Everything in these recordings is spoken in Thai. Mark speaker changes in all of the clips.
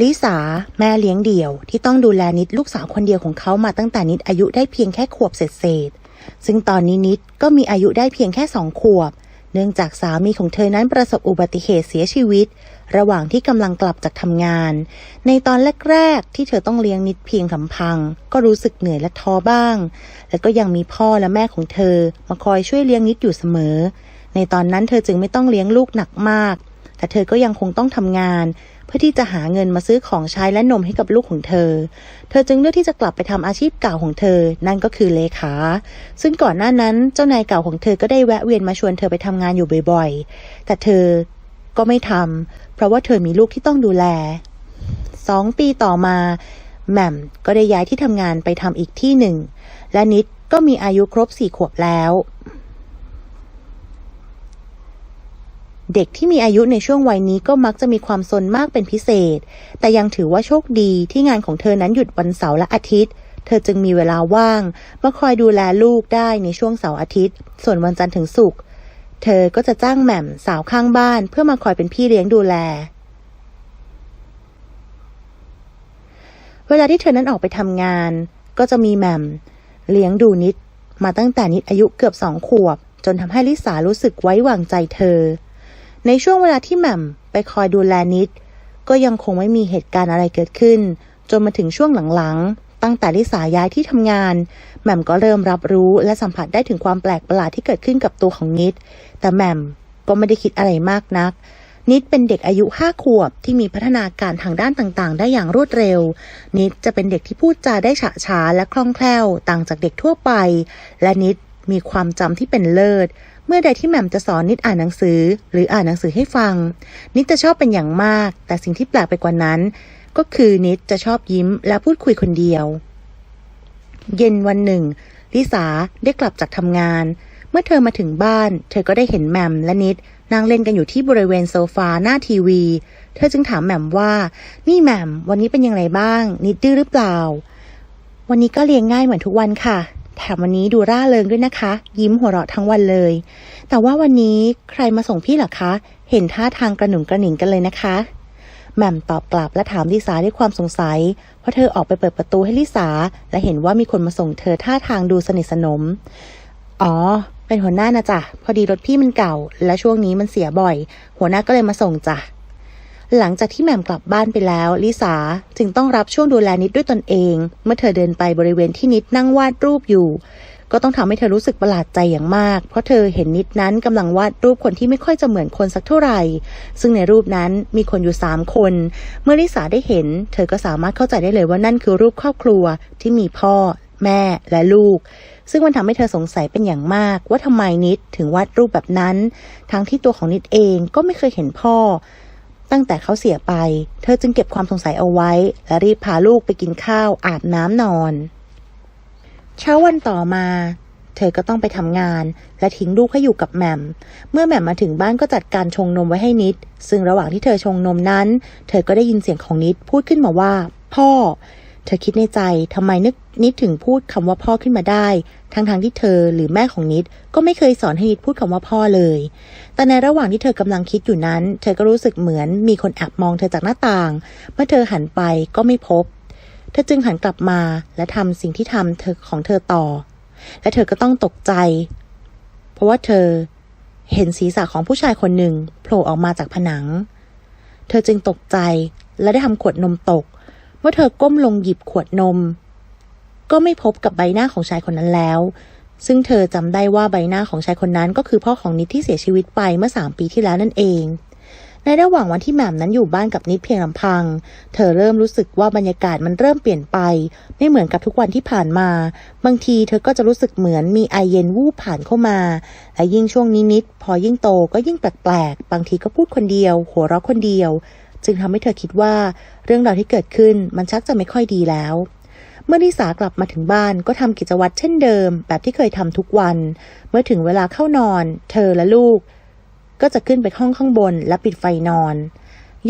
Speaker 1: ลิสาแม่เลี้ยงเดี่ยว ที่ต้องดูแลนิดลูกสาวคนเดียวของเขามาตั้งแต่นิดอายุได้เพียงแค่ขวบเศษๆซึ่งตอนนี้นิดก็มีอายุได้เพียงแค่สองขวบ เนื่องจากสามีของเธอนั้นประสบอุบัติเหตุเสียชีวิต ระหว่างที่กำลังกลับจากทำงาน ในตอนแรกๆที่เธอต้องเลี้ยงนิดเพียงลำพัง ก็รู้สึกเหนื่อยและท้อบ้าง และก็ยังมีพ่อและแม่ของเธอ มาคอยช่วยเลี้ยงนิดอยู่เสมอ ในตอนนั้นเธอจึงไม่ต้องเลี้ยงลูกหนักมาก แต่เธอก็ยังคงต้องทำงาน เพื่อที่จะหาเงินมาซื้อของใช้และนมให้กับลูกของเธอ เธอจึงเลือกที่จะกลับไปทำอาชีพเก่าของเธอ นั่นก็คือเลขา ซึ่งก่อนหน้านั้นเจ้านายเก่าของเธอก็ได้แวะเวียนมาชวนเธอไปทำงานอยู่บ่อยๆ แต่เธอก็ไม่ทำเพราะว่าเธอมีลูกที่ต้องดูแลสองปีต่อมาแหม่มก็ได้ย้ายที่ทำงานไปทำอีกที่หนึ่ง และนิดก็มีอายุครบสี่ขวบแล้ว เด็กที่มีอายุในช่วงวัยนี้ก็มักจะมีความสนมากเป็นพิเศษ แต่ยังถือว่าโชคดีที่งานของเธอนั้นหยุดวันเสาร์และอาทิตย์ เธอจึงมีเวลาว่างมาคอยดูแลลูกได้ในช่วงเสาร์อาทิตย์ ส่วนวันจันทร์ถึงศุกร์ เธอก็จะจ้างแหม่มสาวข้างบ้านเพื่อมาคอยเป็นพี่เลี้ยงดูแล เวลาที่เธอนั้นออกไปทำงาน ก็จะมีแหม่มเลี้ยงดูนิด มาตั้งแต่นิดอายุเกือบสองขวบ จนทำให้ลิสารู้สึกไว้วางใจเธอ ในช่วงเวลาที่แหม่มไปคอยดูแลนิด ก็ยังคงไม่มีเหตุการณ์อะไรเกิดขึ้น จนมาถึงช่วงหลังๆ ตั้งแต่ลิสาย้ายที่ทำงาน แหม่มก็เริ่มรับรู้และสัมผัสได้ถึงความแปลกประหลาดที่เกิดขึ้นกับตัวของนิด แต่แหม่มก็ไม่ได้คิดอะไรมากนัก นิดเป็นเด็กอายุห้าขวบที่มีพัฒนาการทางด้านต่างๆ ได้อย่างรวดเร็ว นิดจะเป็นเด็กที่พูดจาได้ฉะฉาและคล่องแคล่ว ต่างจากเด็กทั่วไป และนิด มีความจำที่เป็นเลิศ เมื่อใดที่แหม่มจะสอนนิดอ่านหนังสือ หรืออ่านหนังสือให้ฟัง นิดจะชอบเป็นอย่างมาก แต่สิ่งที่แปลกไปกว่านั้น ก็คือนิดจะชอบยิ้มและพูดคุยคนเดียว เย็นวันหนึ่ง ลิสาได้กลับจากทำงาน เมื่อเธอมาถึงบ้าน เธอก็ได้เห็นแหม่มและนิดนั่งเล่นกันอยู่ที่บริเวณโซฟาหน้าทีวี เธอจึงถามแหม่มว่า นี่แหม่ม วันนี้เป็นยังไงบ้าง นิดดื้อหรือเปล่า วันนี้ก็เลี้ยงง่ายเหมือนทุกวันค่ะ แถมวันนี้ดูร่าเริงด้วยนะคะ ยิ้มหัวเราะทั้งวันเลย แต่ว่าวันนี้ใครมาส่งพี่หรอคะ เห็นท่าทางกระหนุ่มกระหนิงกันเลยนะคะแหม่มตอบกลับและถามลิสาด้วยความสงสัย เพราะเธอออกไปเปิดประตูให้ลิสา และเห็นว่ามีคนมาส่งเธอท่าทางดูสนิทสนม อ๋อ เป็นหัวหน้านะจ๊ะ พอดีรถพี่มันเก่า และช่วงนี้มันเสียบ่อย หัวหน้าก็เลยมาส่งจ้ะ หลังจากที่แหม่มกลับบ้านไปแล้วลิสาจึงต้องรับช่วงดูแลนิดด้วยตนเอง เมื่อเธอเดินไปบริเวณที่นิดนั่งวาดรูปอยู่ ก็ต้องทำให้เธอรู้สึกประหลาดใจอย่างมาก เพราะเธอเห็นนิดนั้นกำลังวาดรูปคนที่ไม่ค่อยจะเหมือนคนสักเท่าไหร่ ซึ่งในรูปนั้นมีคนอยู่สามคน เมื่อลิสาได้เห็น เธอก็สามารถเข้าใจได้เลยว่านั่นคือรูปครอบครัวที่มีพ่อ แม่และลูกซึ่งมันทำให้เธอสงสัยเป็นอย่างมาก ว่าทำไมนิดถึงวาดรูปแบบนั้น ทั้งที่ตัวของนิดเองก็ไม่เคยเห็นพ่อ ตั้งแต่เขาเสียไป เธอจึงเก็บความสงสัยเอาไว้ และรีบพาลูกไปกินข้าวอาบน้ำนอน เช้าวันต่อมา เธอก็ต้องไปทำงาน และทิ้งลูกให้อยู่กับแหม่ม เมื่อแหม่มมาถึงบ้านก็จัดการชงนมไว้ให้นิด ซึ่งระหว่างที่เธอชงนมนั้น เธอก็ได้ยินเสียงของนิดพูดขึ้นมาว่า พ่อ เธอคิดในใจทำไมนึกนิดถึงพูดคำว่าพ่อขึ้นมาได้ ทั้งๆทที่เธอหรือแม่ของนิดก็ไม่เคยสอนให้นิดพูดคำว่าพ่อเลย แต่ในระหว่างที่เธอกำลังคิดอยู่นั้น เธอก็รู้สึกเหมือนมีคนแอบมองเธอจากหน้าต่าง เมื่อเธอหันไปก็ไม่พบ เธอจึงหันกลับมาและทำสิ่งที่ทำเธอของเธอต่อ และเธอก็ต้องตกใจ เพราะว่าเธอเห็นศีรษะของผู้ชายคนหนึ่งโผล่ออกมาจากผนัง เธอจึงตกใจและได้ทำขวดนมตก เมื่อเธอก้มลงหยิบขวดนม ก็ไม่พบกับใบหน้าของชายคนนั้นแล้ว ซึ่งเธอจำได้ว่าใบหน้าของชายคนนั้นก็คือพ่อของนิดที่เสียชีวิตไปเมื่อสามปีที่แล้วนั่นเอง ในระหว่างวันที่แหม่มนั้นอยู่บ้านกับนิดเพียงลำพัง เธอเริ่มรู้สึกว่าบรรยากาศมันเริ่มเปลี่ยนไป ไม่เหมือนกับทุกวันที่ผ่านมา บางทีเธอก็จะรู้สึกเหมือนมีไอเย็นวูบผ่านเข้ามา และยิ่งช่วงนี้นิด พอยิ่งโตก็ยิ่งแปลกๆ บางทีก็พูดคนเดียว หัวเราะคนเดียว จึงทำให้เธอคิดว่าเรื่องราวที่เกิดขึ้นมันชักจะไม่ค่อยดีแล้ว เมื่อนิสากลับมาถึงบ้านก็ทำกิจวัตรเช่นเดิม แบบที่เคยทำทุกวัน เมื่อถึงเวลาเข้านอน เธอและลูก ก็จะขึ้นไปห้องข้างบนและปิดไฟนอน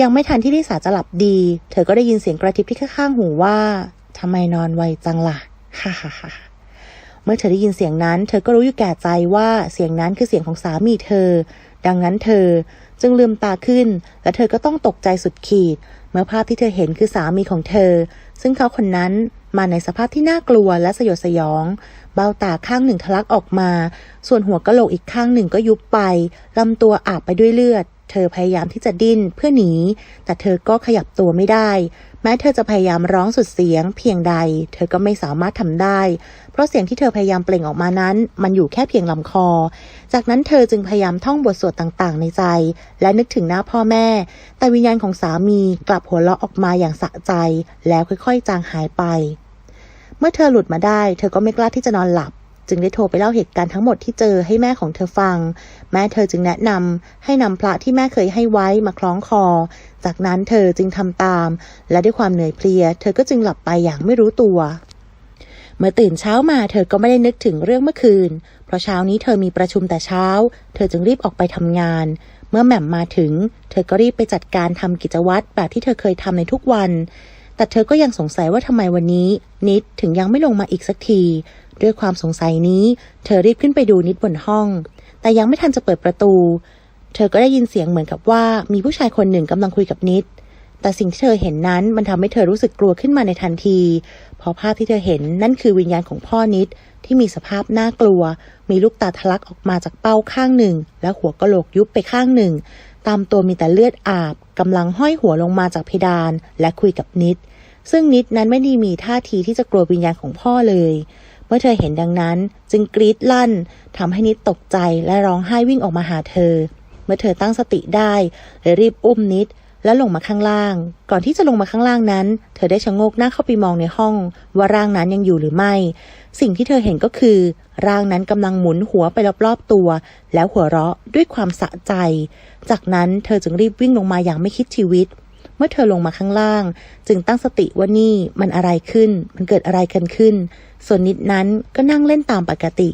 Speaker 1: ยังไม่ทันที่ลิสาจะหลับดี เธอก็ได้ยินเสียงกระทิบที่ข้างๆหูว่าทำไมนอนไวจังล่ะฮ่าฮ่าฮ่าเมื่อเธอได้ยินเสียงนั้น เธอก็รู้อยู่แก่ใจว่าเสียงนั้นคือเสียงของสามีเธอ ดังนั้นเธอ จึงลืมตาขึ้น และเธอก็ต้องตกใจสุดขีด เมื่อภาพที่เธอเห็นคือสามีของเธอ ซึ่งเขาคนนั้นมาในสภาพที่น่ากลัวและสยดสยอง เบ้าตาข้างหนึ่งทะลักออกมา ส่วนหัวกะโหลกอีกข้างหนึ่งก็ยุบไปลำตัวอาบไปด้วยเลือดเธอพยายามที่จะดิ้นเพื่อหนี แต่เธอก็ขยับตัวไม่ได้ แม้เธอจะพยายามร้องสุดเสียง เพียงใด เธอก็ไม่สามารถทำได้ เพราะเสียงที่เธอพยายามเปล่งออกมานั้น มันอยู่แค่เพียงลำคอ จากนั้นเธอจึงพยายามท่องบทสวดต่างๆ ในใจ และนึกถึงหน้าพ่อแม่ แต่วิญญาณของสามีกลับหัวเราะออกมาอย่างสะใจ แล้วค่อยๆ จางหายไป เมื่อเธอหลุดมาได้ เธอก็ไม่กล้าที่จะนอนหลับ จึงได้โทรไปเล่าเหตุการณ์ทั้งหมดที่เจอให้แม่ของเธอฟัง แม่เธอจึงแนะนำให้นำพระที่แม่เคยให้ไว้มาคล้องคอ จากนั้นเธอจึงทำตาม และด้วยความเหนื่อยเพลีย เธอก็จึงหลับไปอย่างไม่รู้ตัว เมื่อตื่นเช้ามาเธอก็ไม่ได้นึกถึงเรื่องเมื่อคืน เพราะเช้านี้เธอมีประชุมแต่เช้า เธอจึงรีบออกไปทำงาน เมื่อแหม่มมาถึง เธอก็รีบไปจัดการทำกิจวัตรแบบที่เธอเคยทำในทุกวันแต่เธอก็ยังสงสัยว่าทำไมวันนี้ นิดถึงยังไม่ลงมาอีกสักที ด้วยความสงสัยนี้ เธอรีบขึ้นไปดูนิดบนห้อง แต่ยังไม่ทันจะเปิดประตู เธอก็ได้ยินเสียงเหมือนกับว่ามีผู้ชายคนหนึ่งกำลังคุยกับนิด แต่สิ่งที่เธอเห็นนั้นมันทำให้เธอรู้สึกกลัวขึ้นมาในทันที เพราะภาพที่เธอเห็นนั่นคือวิญญาณของพ่อนิดที่มีสภาพน่ากลัว มีลูกตาทะลักออกมาจากเป้าข้างหนึ่ง และหัวกะโหลกยุบไปข้างหนึ่ง ตามตัวมีแต่เลือดอาบกำลังห้อยหัวลงมาจากเพดาน และคุยกับนิด ซึ่งนิดนั้นไม่ได้มีท่าทีที่จะกลัววิญญาณของพ่อเลย เมื่อเธอเห็นดังนั้นจึงกรีดลั่นทำให้นิดตกใจและร้องไห้วิ่งออกมาหาเธอ เมื่อเธอตั้งสติได้เลยรีบอุ้มนิดแล้วลงมาข้างล่าง ก่อนที่จะลงมาข้างล่างนั้น เธอได้ชะโงกหน้าเข้าไปมองในห้อง ว่าร่างนั้นยังอยู่หรือไม่ สิ่งที่เธอเห็นก็คือ ร่างนั้นกำลังหมุนหัวไปรอบๆตัว แล้วหัวเราะด้วยความสะใจ จากนั้นเธอจึงรีบวิ่งลงมาอย่างไม่คิดชีวิต เมื่อเธอลงมาข้างล่าง จึงตั้งสติว่านี่มันอะไรขึ้น มันเกิดอะไรกันขึ้น ส่วนนิดนั้นก็นั่งเล่นตามปกติ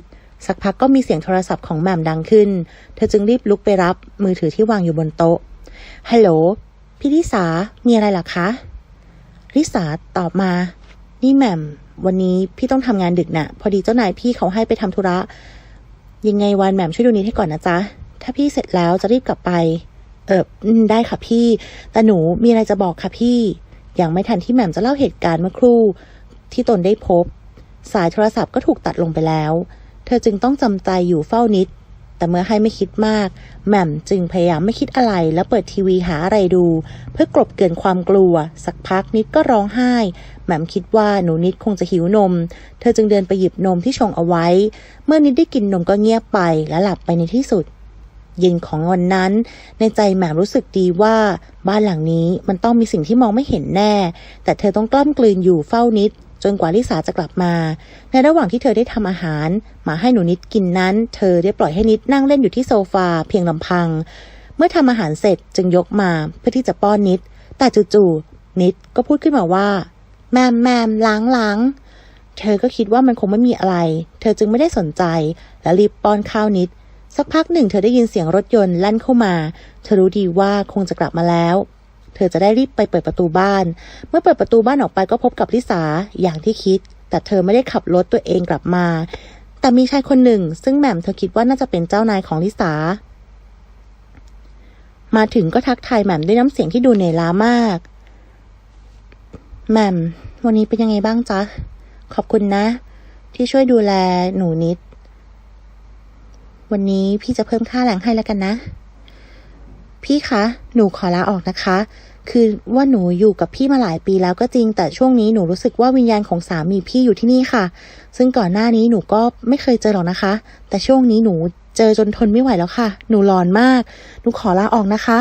Speaker 1: สักพักก็มีเสียงโทรศัพท์ของแหม่มดังขึ้น เธอจึงรีบลุกไปรับมือถือที่วางอยู่บนโต๊ะฮัลโหลพี่ลิสา มีอะไรล่ะคะลิสาตอบมา นี่แหม่ม วันนี้พี่ต้องทำงานดึกน่ะ พอดีเจ้านายพี่เขาให้ไปทำธุระ ยังไงวันแหม่มช่วยดูนิดให้ก่อนนะจ๊ะ ถ้าพี่เสร็จแล้วจะรีบกลับไป เออได้ค่ะพี่ แต่หนูมีอะไรจะบอกค่ะพี่ อยังไม่ทันที่แหม่มจะเล่าเหตุการณ์เมื่อครู่ ที่ตนได้พบ สายโทรศัพท์ก็ถูกตัดลงไปแล้ว เธอจึงต้องจำใจอยู่เฝ้านิด แต่เมื่อให้ไม่คิดมาก แหม่มจึงพยายามไม่คิดอะไร แล้วเปิดทีวีหาอะไรดู เพื่อกลบเกลื่อนความกลัว สักพักนิดก็ร้องไห้ แหม่มคิดว่าหนูนิดคงจะหิวนม เธอจึงเดินไปหยิบนมที่ชงเอาไว้ เมื่อนิดได้กินนมก็เงียบไปและหลับไปในที่สุด เย็นของวันนั้น ในใจแหม่มรู้สึกดีว่า บ้านหลังนี้มันต้องมีสิ่งที่มองไม่เห็นแน่ แต่เธอต้องกล้ำกลืนอยู่เฝ้านิด จนกว่าลิสาจะกลับมา ในระหว่างที่เธอได้ทำอาหารมาให้หนูนิดกินนั้น เธอได้ปล่อยให้นิดนั่งเล่นอยู่ที่โซฟาเพียงลำพัง เมื่อทำอาหารเสร็จจึงยกมาเพื่อที่จะป้อนนิด แต่จู่ๆนิดก็พูดขึ้นมาว่า แมมแมมล้างล้างเธอก็คิดว่ามันคงไม่มีอะไร เธอจึงไม่ได้สนใจ และรีบป้อนข้าวนิด สักพักหนึ่งเธอได้ยินเสียงรถยนต์ลั่นเข้ามา เธอรู้ดีว่าคงจะกลับมาแล้ว เธอจะได้รีบไปเปิดประตูบ้าน เมื่อเปิดประตูบ้านออกไปก็พบกับลิสาอย่างที่คิด แต่เธอไม่ได้ขับรถตัวเองกลับมา แต่มีชายคนหนึ่ง ซึ่งแหม่มเธอคิดว่าน่าจะเป็นเจ้านายของลิสา มาถึงก็ทักทายแหม่มด้วยน้ำเสียงที่ดูเหนื่อยล้ามาก แหม่มวันนี้เป็นยังไงบ้างจ๊ะ ขอบคุณนะ ที่ช่วยดูแลหนูนิด วันนี้พี่จะเพิ่มค่าแรงให้แล้วกันนะ พี่คะ หนูขอลาออกนะคะ คือว่าหนูอยู่กับพี่มาหลายปีแล้วก็จริง แต่ช่วงนี้หนูรู้สึกว่าวิญญาณของสามีพี่อยู่ที่นี่ค่ะ ซึ่งก่อนหน้านี้หนูก็ไม่เคยเจอหรอกนะคะ แต่ช่วงนี้หนูเจอจนทนไม่ไหวแล้วค่ะ หนูร้อนมาก หนูขอลาออกนะคะ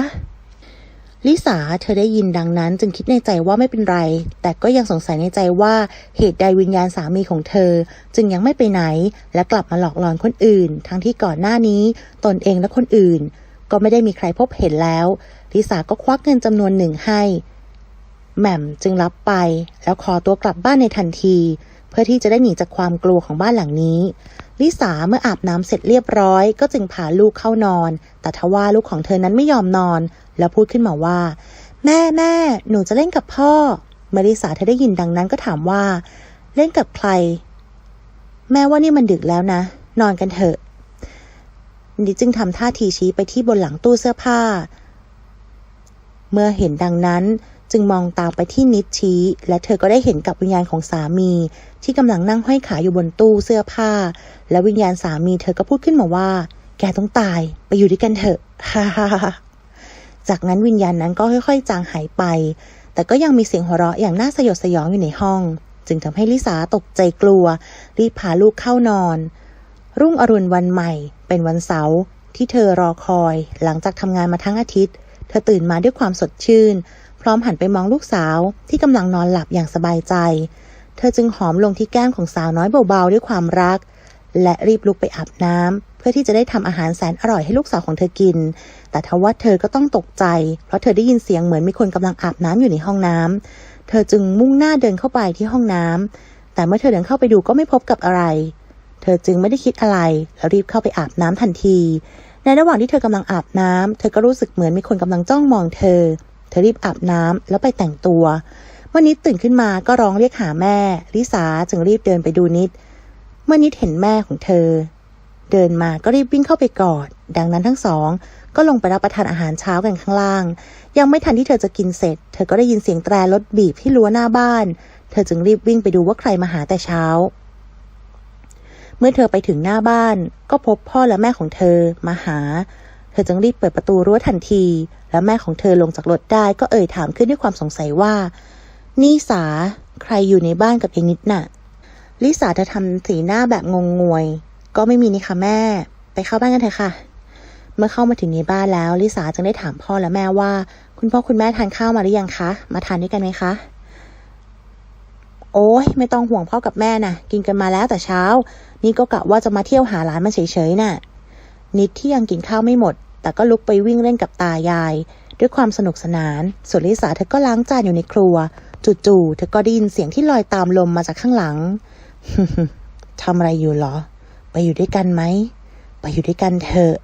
Speaker 1: ลิสาเธอได้ยินดังนั้นจึงคิดในใจว่าไม่เป็นไร แต่ก็ยังสงสัยในใจว่าเหตุใดวิญญาณสามีของเธอ จึงยังไม่ไปไหน และกลับมาหลอกหลอนคนอื่น ทั้งที่ก่อนหน้านี้ตนเองและคนอื่น ก็ไม่ได้มีใครพบเห็นแล้ว ลิสาก็ควักเงินจำนวนหนึ่งให้แหม่มจึงรับไป แล้วขอตัวกลับบ้านในทันที เพื่อที่จะได้หนีจากความกลัวของบ้านหลังนี้ ลิสาเมื่ออาบน้ำเสร็จเรียบร้อย ก็จึงพาลูกเข้านอน แต่ทว่าลูกของเธอนั้นไม่ยอมนอน แล้วพูดขึ้นมาว่า แม่แม่หนูจะเล่นกับพ่อ เมื่อลิสาเธอได้ยินดังนั้นก็ถามว่า เล่นกับใคร แม่ว่านี่มันดึกแล้วนะ นอนกันเถอะนิจึงทำท่าทีชี้ไปที่บนหลังตู้เสื้อผ้า เมื่อเห็นดังนั้น จึงมองตามไปที่นิดชี้ และเธอก็ได้เห็นกับวิญญาณของสามี ที่กำลังนั่งห้อยขาอยู่บนตู้เสื้อผ้า และวิญญาณสามีเธอก็พูดขึ้นมาว่า แกต้องตายไปอยู่ด้วยกันเถอะฮ่าฮ่าฮ่าจากนั้นวิญญาณนั้นก็ค่อยๆ จางหายไป แต่ก็ยังมีเสียงหัวเราะอย่างน่าสยดสยองอยู่ในห้อง จึงทำให้ลิสาตกใจกลัว รีบพาลูกเข้านอน รุ่งอรุณวันใหม่ เป็นวันเสาร์ที่เธอรอคอย หลังจากทำงานมาทั้งอาทิตย์ เธอตื่นมาด้วยความสดชื่น พร้อมหันไปมองลูกสาวที่กำลังนอนหลับอย่างสบายใจ เธอจึงหอมลงที่แก้มของสาวน้อยเบาๆด้วยความรัก และรีบลุกไปอาบน้ำเพื่อที่จะได้ทำอาหารแสนอร่อยให้ลูกสาวของเธอกิน แต่ทว่าเธอก็ต้องตกใจ เพราะเธอได้ยินเสียงเหมือนมีคนกำลังอาบน้ำอยู่ในห้องน้ำเธอจึงมุ่งหน้าเดินเข้าไปที่ห้องน้ำแต่เมื่อเธอเดินเข้าไปดูก็ไม่พบกับอะไร เธอจึงไม่ได้คิดอะไรแล้วรีบเข้าไปอาบน้ำทันที ในระหว่างที่เธอกำลังอาบน้ำเธอก็รู้สึกเหมือนมีคนกำลังจ้องมองเธอ เธอรีบอาบน้ำแล้วไปแต่งตัวเมื่อนิดตื่นขึ้นมาก็ร้องเรียกหาแม่ ลิสาจึงรีบเดินไปดูนิด เมื่อนิดเห็นแม่ของเธอ เดินมาก็รีบวิ่งเข้าไปกอด ดังนั้นทั้งสอง ก็ลงไปรับประทานอาหารเช้ากันข้างล่าง ยังไม่ทันที่เธอจะกินเสร็จ เธอก็ได้ยินเสียงแตรรถบีบที่รั้วหน้าบ้าน เธอจึงรีบวิ่งไปดูว่าใครมาหาแต่เช้า เมื่อเธอไปถึงหน้าบ้าน ก็พบพ่อและแม่ของเธอมาหา อจึงรีบเปิดประตูรั้วทันที และแม่ของเธอลงจากรถได้ก็เอ่ยถามขึ้นด้วยความสงสัยว่า นี่สา ใครอยู่ในบ้านกับเองนิดน่ะ ลิสาจะทำสีหน้าแบบงงงวย ก็ไม่มีนี่ค่ะแม่ ไปเข้าบ้านกันเถอะค่ะ เมื่อเข้ามาถึงในบ้านแล้วลิสาจึงได้ถามพ่อและแม่ว่า คุณพ่อคุณแม่ทานข้าวมาหรือยังคะ มาทานด้วยกันไหมคะโอ้ยไม่ต้องห่วงพ่อกับแม่นะกินกันมาแล้วแต่เช้า นี่ก็กะว่าจะมาเที่ยวหาหลานมันเฉยๆน่ะ นิดที่ยังกินข้าวไม่หมด แต่ก็ลุกไปวิ่งเล่นกับตายาย ด้วยความสนุกสนาน ส่วนลิสาเธอก็ล้างจานอยู่ในครัว จู่ๆเธอก็ได้ยินเสียงที่ลอยตามลมมาจากข้างหลังทำอะไรอยู่เหรอ ไปอยู่ด้วยกันไหม ไปอยู่ด้วยกันเถอะ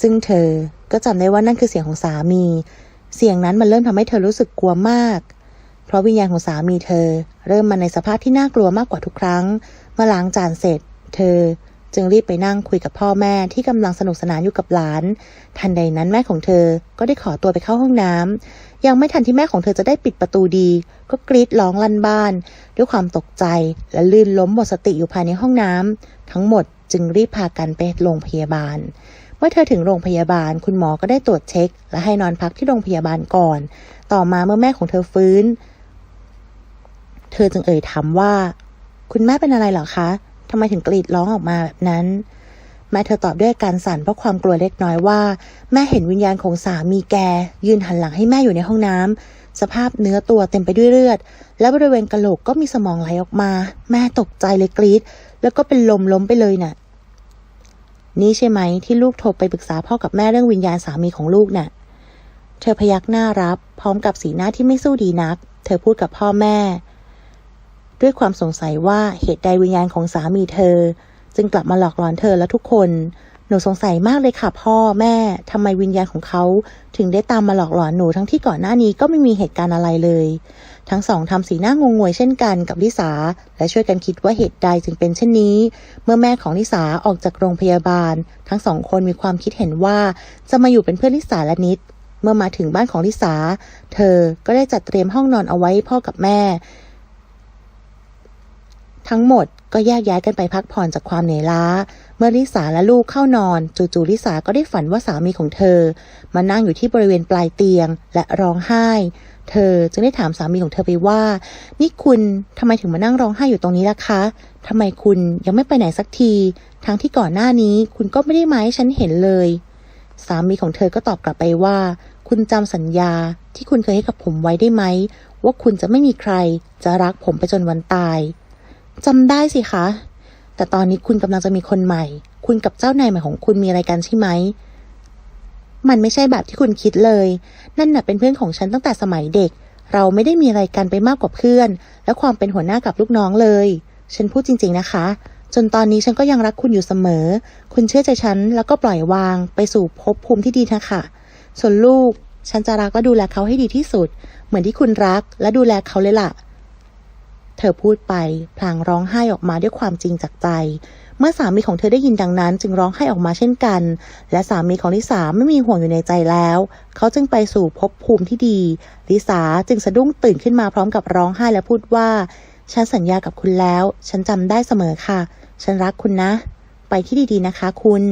Speaker 1: ซึ่งเธอก็จำได้ว่านั่นคือเสียงของสามี เสียงนั้นมันเริ่มทำให้เธอรู้สึกกลัวมาก เพราะวิญญาณของสามีเธอ เริ่มมาในสภาพที่น่ากลัวมากกว่าทุกครั้ง เมื่อล้างจานเสร็จ เธอ จึงรีบไปนั่งคุยกับพ่อแม่ที่กำลังสนุกสนานอยู่กับหลาน ทันใดนั้นแม่ของเธอก็ได้ขอตัวไปเข้าห้องน้ำยังไม่ทันที่แม่ของเธอจะได้ปิดประตูดี ก็กรีดร้องลั่นบ้าน ด้วยความตกใจและลื่นล้มหมดสติอยู่ภายในห้องน้ำทั้งหมดจึงรีบพากันไปโรงพยาบาล เมื่อเธอถึงโรงพยาบาล คุณหมอก็ได้ตรวจเช็ค และให้นอนพักที่โรงพยาบาลก่อน ต่อมาเมื่อแม่ของเธอฟื้น เธอจึงเอ่ยถามว่า คุณแม่เป็นอะไรหรอคะ ทำไมถึงกรีดร้องออกมาแบบนั้น แม่เธอตอบด้วยการสั่นเพราะความกลัวเล็กน้อยว่า แม่เห็นวิญญาณของสามีแก ยืนหันหลังให้แม่อยู่ในห้องน้ำสภาพเนื้อตัวเต็มไปด้วยเลือด และบริเวณกะโหลกก็มีสมองไหลออกมา แม่ตกใจเลยกรีดแล้วก็เป็นลมล้มไปเลยน่ะ นี่ใช่ไหมที่ลูกโทรไปปรึกษาพ่อกับแม่เรื่องวิญญาณสามีของลูกน่ะเธอพยักหน้ารับ พร้อมกับสีหน้าที่ไม่สู้ดีนัก เธอพูดกับพ่อแม่ ด้วยความสงสัยว่าเหตุใดวิญญาณของสามีเธอ จึงกลับมาหลอกหลอนเธอและทุกคน หนูสงสัยมากเลยค่ะพ่อแม่ทำไมวิญญาณของเขาถึงได้ตามมาหลอกหลอนหนูทั้งที่ก่อนหน้านี้ก็ไม่มีเหตุการณ์อะไรเลย ทั้งสองทำสีหน้างงงวยเช่นกันกับลิสาและช่วยกันคิดว่าเหตุใดจึงเป็นเช่นนี้ เมื่อแม่ของลิสาออกจากโรงพยาบาล ทั้งสองคนมีความคิดเห็นว่าจะมาอยู่เป็นเพื่อนลิสาและนิดเมื่อมาถึงบ้านของลิสา เธอก็ได้จัดเตรียมห้องนอนเอาไว้พ่อกับแม่ ทั้งหมดก็แยกย้ายกันไปพักผ่อนจากความเหนื่อยล้า เมื่อลิสาและลูกเข้านอน จู่ๆลิสาก็ได้ฝันว่าสามีของเธอ มานั่งอยู่ที่บริเวณปลายเตียงและร้องไห้ เธอจึงได้ถามสามีของเธอไปว่า นี่คุณทำไมถึงมานั่งร้องไห้อยู่ตรงนี้ล่ะคะทำไมคุณยังไม่ไปไหนสักที ทั้งที่ก่อนหน้านี้คุณก็ไม่ได้มาให้ฉันเห็นเลย สามีของเธอก็ตอบกลับไปว่า คุณจำสัญญาที่คุณเคยให้กับผมไว้ได้ไหมว่าคุณจะไม่มีใครจะรักผมไปจนวันตาย จำได้สิคะ แต่ตอนนี้คุณกำลังจะมีคนใหม่ คุณกับเจ้านายใหม่ของคุณมีอะไรกันใช่ไหม มันไม่ใช่แบบที่คุณคิดเลย นั่นน่ะเป็นเพื่อนของฉันตั้งแต่สมัยเด็ก เราไม่ได้มีอะไรกันไปมากกว่าเพื่อน และความเป็นหัวหน้ากับลูกน้องเลย ฉันพูดจริง ๆนะคะ จนตอนนี้ฉันก็ยังรักคุณอยู่เสมอ คุณเชื่อใจฉันแล้วก็ปล่อยวาง ไปสู่ภพภูมิที่ดีนะคะส่วนลูก ฉันจะรักและดูแลเขาให้ดีที่สุด เหมือนที่คุณรักและดูแลเขาเลยล่ะ เธอพูดไป พลางร้องไห้ออกมาด้วยความจริงจากใจ เมื่อสามีของเธอได้ยินดังนั้น จึงร้องไห้ออกมาเช่นกัน และสามีของลิสาไม่มีห่วงอยู่ในใจแล้ว เขาจึงไปสู่ภพภูมิที่ดี ลิสาจึงสะดุ้งตื่นขึ้นมาพร้อมกับร้องไห้และพูดว่า ฉันสัญญากับคุณแล้ว ฉันจำได้เสมอค่ะ ฉันรักคุณนะ ไปที่ดีๆนะคะ คุณ